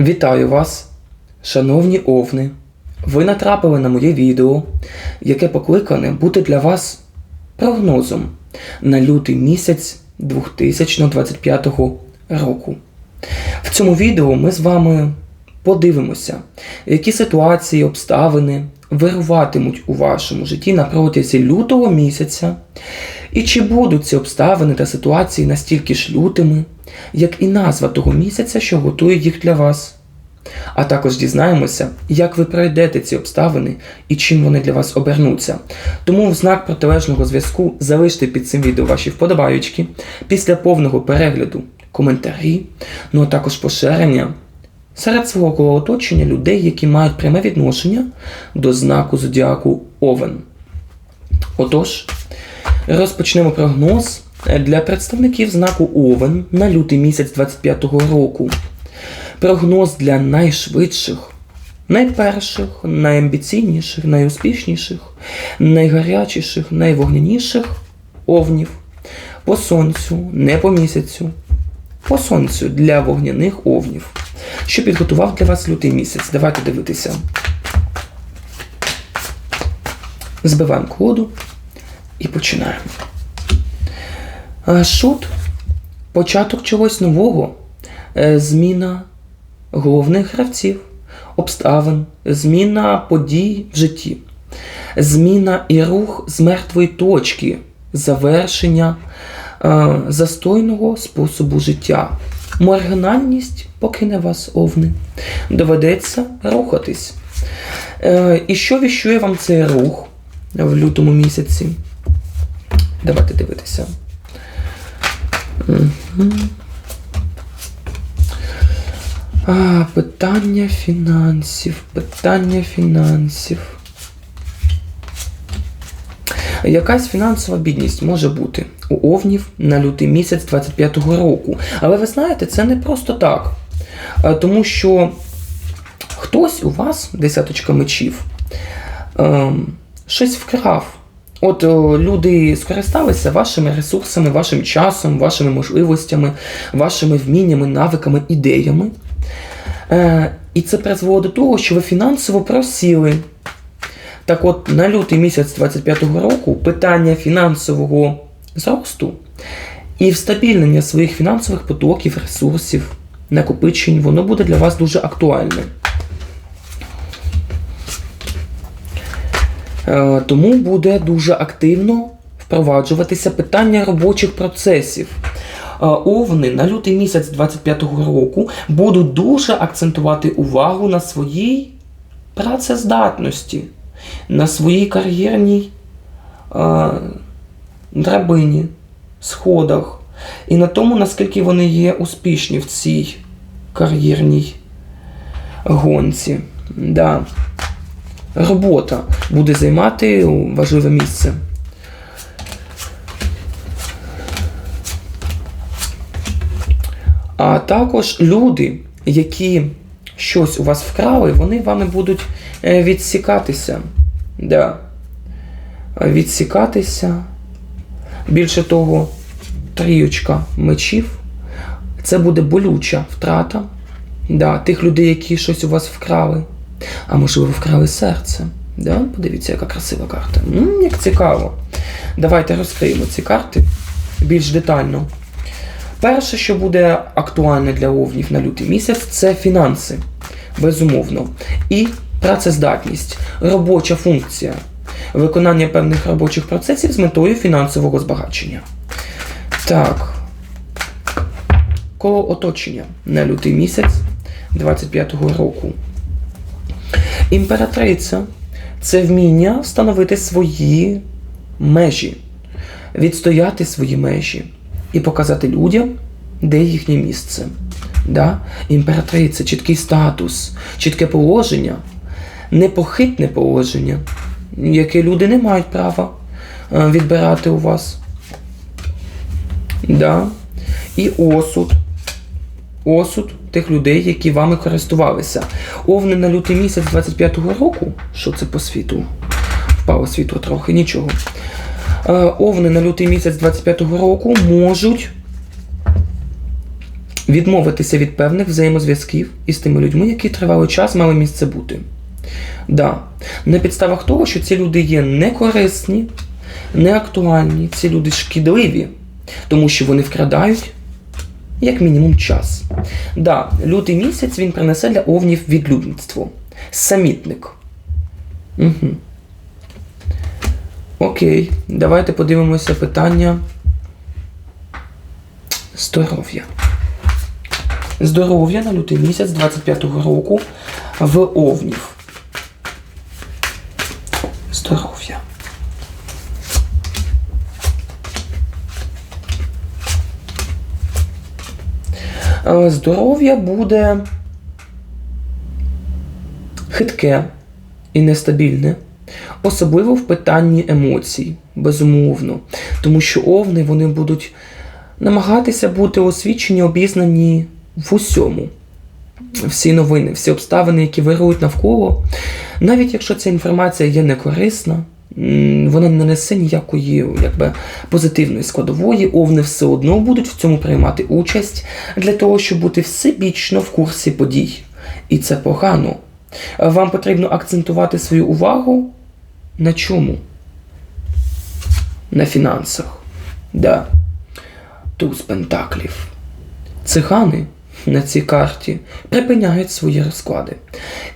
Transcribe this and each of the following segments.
Вітаю вас, шановні овни. Ви натрапили на моє відео, яке покликане бути для вас прогнозом на лютий місяць 2025 року. В цьому відео ми з вами подивимося, які ситуації, обставини вируватимуть у вашому житті на протязі лютого місяця, і чи будуть ці обставини та ситуації настільки ж лютими, як і назва того місяця, що готує їх для вас. А також дізнаємося, як ви пройдете ці обставини і чим вони для вас обернуться. Тому в знак протилежного зв'язку залиште під цим відео ваші вподобаючки, після повного перегляду коментарі, ну а також поширення серед свого коло оточення людей, які мають пряме відношення до знаку зодіаку Овен. Отож, розпочнемо прогноз для представників знаку Овен на лютий місяць 25-го року. Прогноз для найшвидших, найперших, найамбіційніших, найуспішніших, найгарячіших, найвогняніших овнів по сонцю, не по місяцю, по сонцю для вогняних овнів. Що підготував для вас лютий місяць? Давайте дивитися. Збиваємо коду і починаємо. Шут початок чогось нового, Е, зміна головних гравців, обставин, зміна подій в житті, зміна і рух з мертвої точки, завершення е, застойного способу життя. Маргінальність покине вас, овни. Доведеться рухатись. Е, і що віщує вам цей рух в лютому місяці? Давайте дивитися. Мгм. А, питання фінансів, питання фінансів. Якась фінансова бідність може бути у овнів на лютий місяць 25-го року. Але ви знаєте, це не просто так. Тому що хтось у вас, десяточка мечів, ем, щось вкрав. От о, люди скористалися вашими ресурсами, вашим часом, вашими можливостями, вашими вміннями, навиками, ідеями. Е, і це призвело до того, що ви фінансово просіли. Так от, на лютий місяць 25-го року питання фінансового зросту і встабільнення своїх фінансових потоків, ресурсів, накопичень, воно буде для вас дуже актуальне. Тому буде дуже активно впроваджуватися питання робочих процесів. Е, Овни на лютий місяць 25-го року будуть дуже акцентувати увагу на своїй працездатності, на своїй кар'єрній е, драбині, сходах, і на тому, наскільки вони є успішні в цій кар'єрній гонці. Да. Робота буде займати важливе місце. А також люди, які щось у вас вкрали, вони вами будуть е, відсікатися. Да. Відсікатися. Більше того, тріючка мечів. Це буде болюча втрата да, тих людей, які щось у вас вкрали. А можливо, вкрали серце. Да? Подивіться, яка красива карта. М, як цікаво. Давайте розкриємо ці карти більш детально. Перше, що буде актуальне для овнів на лютий місяць, це фінанси, безумовно. І працездатність, робоча функція, виконання певних робочих процесів з метою фінансового збагачення. Так. Коло оточення на лютий місяць 25-го року. Імператриця це вміння встановити свої межі, відстояти свої межі і показати людям, де їхнє місце. Да? Імператриця, чіткий статус, чітке положення, непохитне положення, яке люди не мають права е, відбирати у вас. Да? І осуд. Осуд тих людей, які вами користувалися. Овни на лютий місяць 25-го року, що це по світу? Впало світло трохи, нічого. Е, Овни на лютий місяць 25-го року можуть відмовитися від певних взаємозв'язків із тими людьми, які тривалий час мали місце бути. Да. На підставах того, що ці люди є некорисні, неактуальні, ці люди шкідливі, тому що вони вкрадають як мінімум час. Да, лютий місяць він принесе для овнів відлюдництво. Самітник. Угу. Окей, давайте подивимося питання здоров'я. Здоров'я на лютий місяць 25-го року в овнів. Здоров'я. Е, Здоров'я буде хитке і нестабільне, особливо в питанні емоцій, безумовно. Тому що овни вони будуть намагатися бути освічені, обізнані в усьому. Всі новини, всі обставини, які вирують навколо, навіть якщо ця інформація є некорисна, вона не несе ніякої якби, позитивної складової, овни все одно будуть в цьому приймати участь для того, щоб бути всебічно в курсі подій. І це погано. Вам потрібно акцентувати свою увагу на чому? На фінансах. Да. Туз пентаклів. Цигани на цій карті припиняють свої розклади.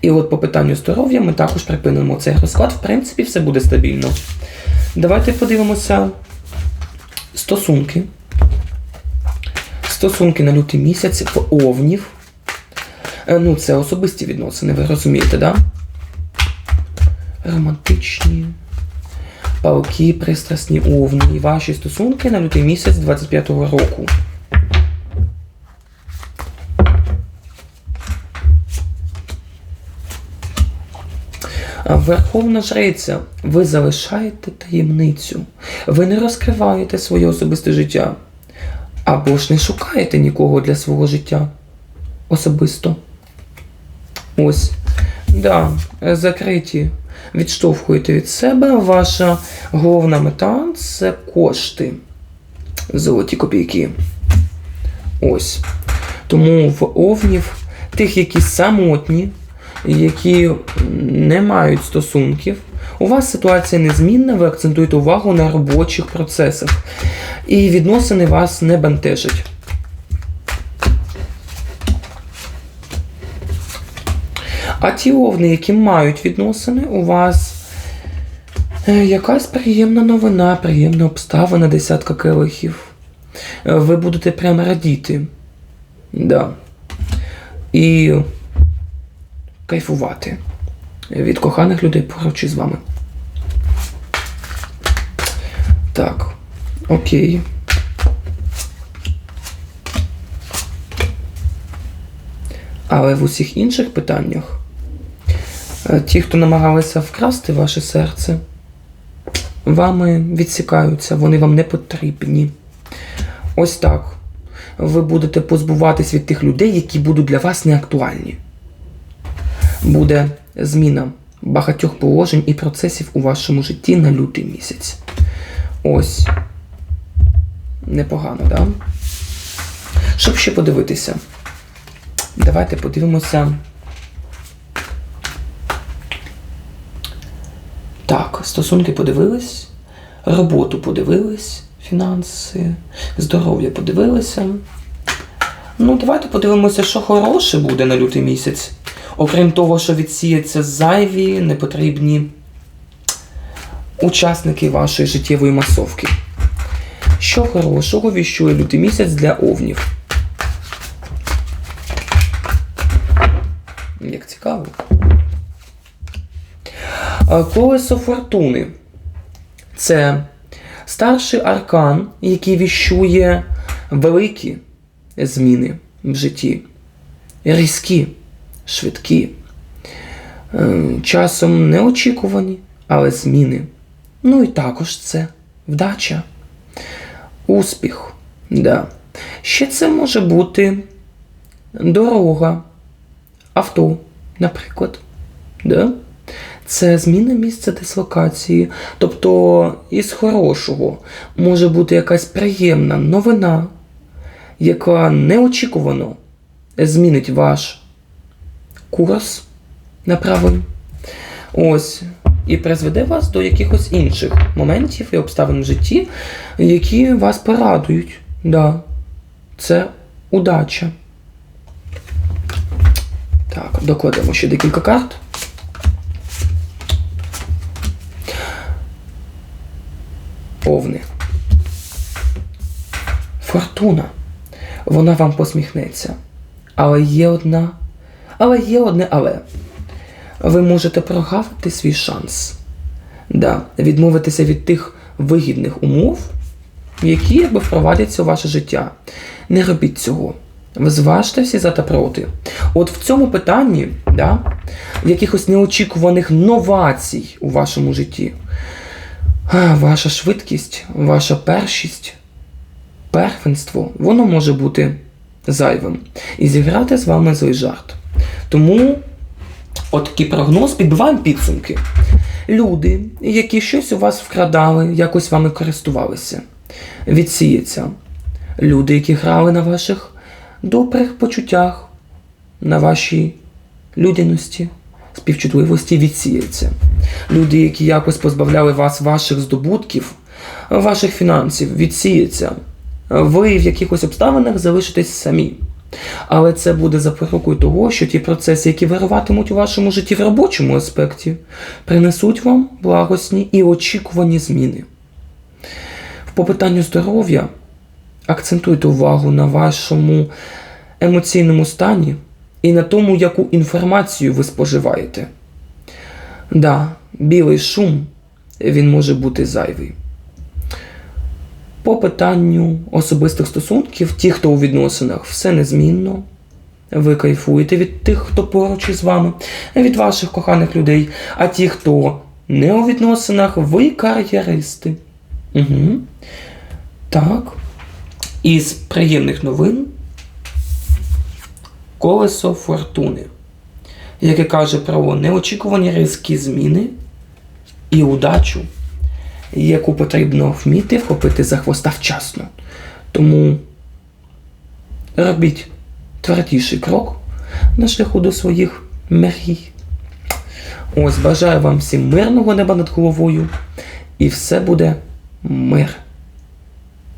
І от по питанню здоров'я ми також припинимо цей розклад. В принципі, все буде стабільно. Давайте подивимося стосунки. Стосунки на лютий місяць в овнів. Е, Ну, це особисті відносини, ви розумієте, да? Романтичні, палки, пристрасні овни і ваші стосунки на лютий місяць 25-го року. Верховна жриця, ви залишаєте таємницю, ви не розкриваєте своє особисте життя, або ж не шукаєте нікого для свого життя особисто. Ось, да, закриті. Відштовхуєте від себе. Ваша головна мета це кошти. Золоті копійки. Ось. Тому в овнів, тих, які самотні, які не мають стосунків, у вас ситуація незмінна, ви акцентуєте увагу на робочих процесах. І відносини вас не бентежать. А ті овни, які мають відносини, у вас е, якась приємна новина, приємна обставина, десятка келихів. Е, Ви будете прямо радіти. Да. І кайфувати від коханих людей поруч із вами. Так, окей. Але в усіх інших питаннях е, ті, хто намагалися вкрасти ваше серце, вами відсікаються, вони вам не потрібні. Ось так. Ви будете позбуватись від тих людей, які будуть для вас неактуальні. Буде зміна багатьох положень і процесів у вашому житті на лютий місяць. Ось. Непогано? Да? Щоб ще подивитися. Давайте подивимося. Так, стосунки подивились, роботу подивились, фінанси, здоров'я подивилися. Ну, давайте подивимося, що хороше буде на лютий місяць. Окрім того, що відсіяться зайві, непотрібні учасники вашої життєвої масовки. Що хорошого віщує лютий місяць для овнів? Як цікаво. Колесо фортуни. Це старший аркан, який віщує великі зміни в житті. Різкі, швидкі, е, часом неочікувані, але зміни. Ну і також це вдача, успіх. Да. Ще це може бути дорога, авто, наприклад. Да? Це зміна місця дислокації. Тобто із хорошого може бути якась приємна новина, яка неочікувано змінить ваш курс направлений. Ось. І призведе вас до якихось інших моментів і обставин в житті, які вас порадують. Да. Це удача. Так, докладемо ще декілька карт. Овни. Фортуна. Вона вам посміхнеться. Але є одна. Але є одне але. Ви можете прогавити свій шанс. Да, відмовитися від тих вигідних умов, які якби впровадяться у ваше життя. Не робіть цього. Зважте всі за та проти. От в цьому питанні, да, якихось неочікуваних новацій у вашому житті, ваша швидкість, ваша першість, первенство, воно може бути зайвим. І зіграти з вами злий жарт. Тому от такий прогноз підбиваємо підсумки. Люди, які щось у вас вкрадали, якось вами користувалися, відсіється. Люди, які грали на ваших добрих почуттях, на вашій людяності, співчутливості відсіяться. Люди, які якось позбавляли вас ваших здобутків, ваших фінансів, відсіяться. Ви в якихось обставинах залишитесь самі. Але це буде запорукою того, що ті процеси, які вируватимуть у вашому житті в робочому аспекті, принесуть вам благосні і очікувані зміни. По питанню здоров'я акцентуйте увагу на вашому емоційному стані і на тому, яку інформацію ви споживаєте. Да, білий шум він може бути зайвий. По питанню особистих стосунків, ті, хто у відносинах, все незмінно. Ви кайфуєте від тих, хто поруч із вами, від ваших коханих людей. А ті, хто не у відносинах, ви кар'єристи. Угу. Так. Із приємних новин колесо фортуни, яке каже про неочікувані різкі зміни і удачу, яку потрібно вміти вхопити за хвоста вчасно. Тому робіть твердіший крок на шляху до своїх мрій. Ось бажаю вам всім мирного неба над головою, і все буде мир.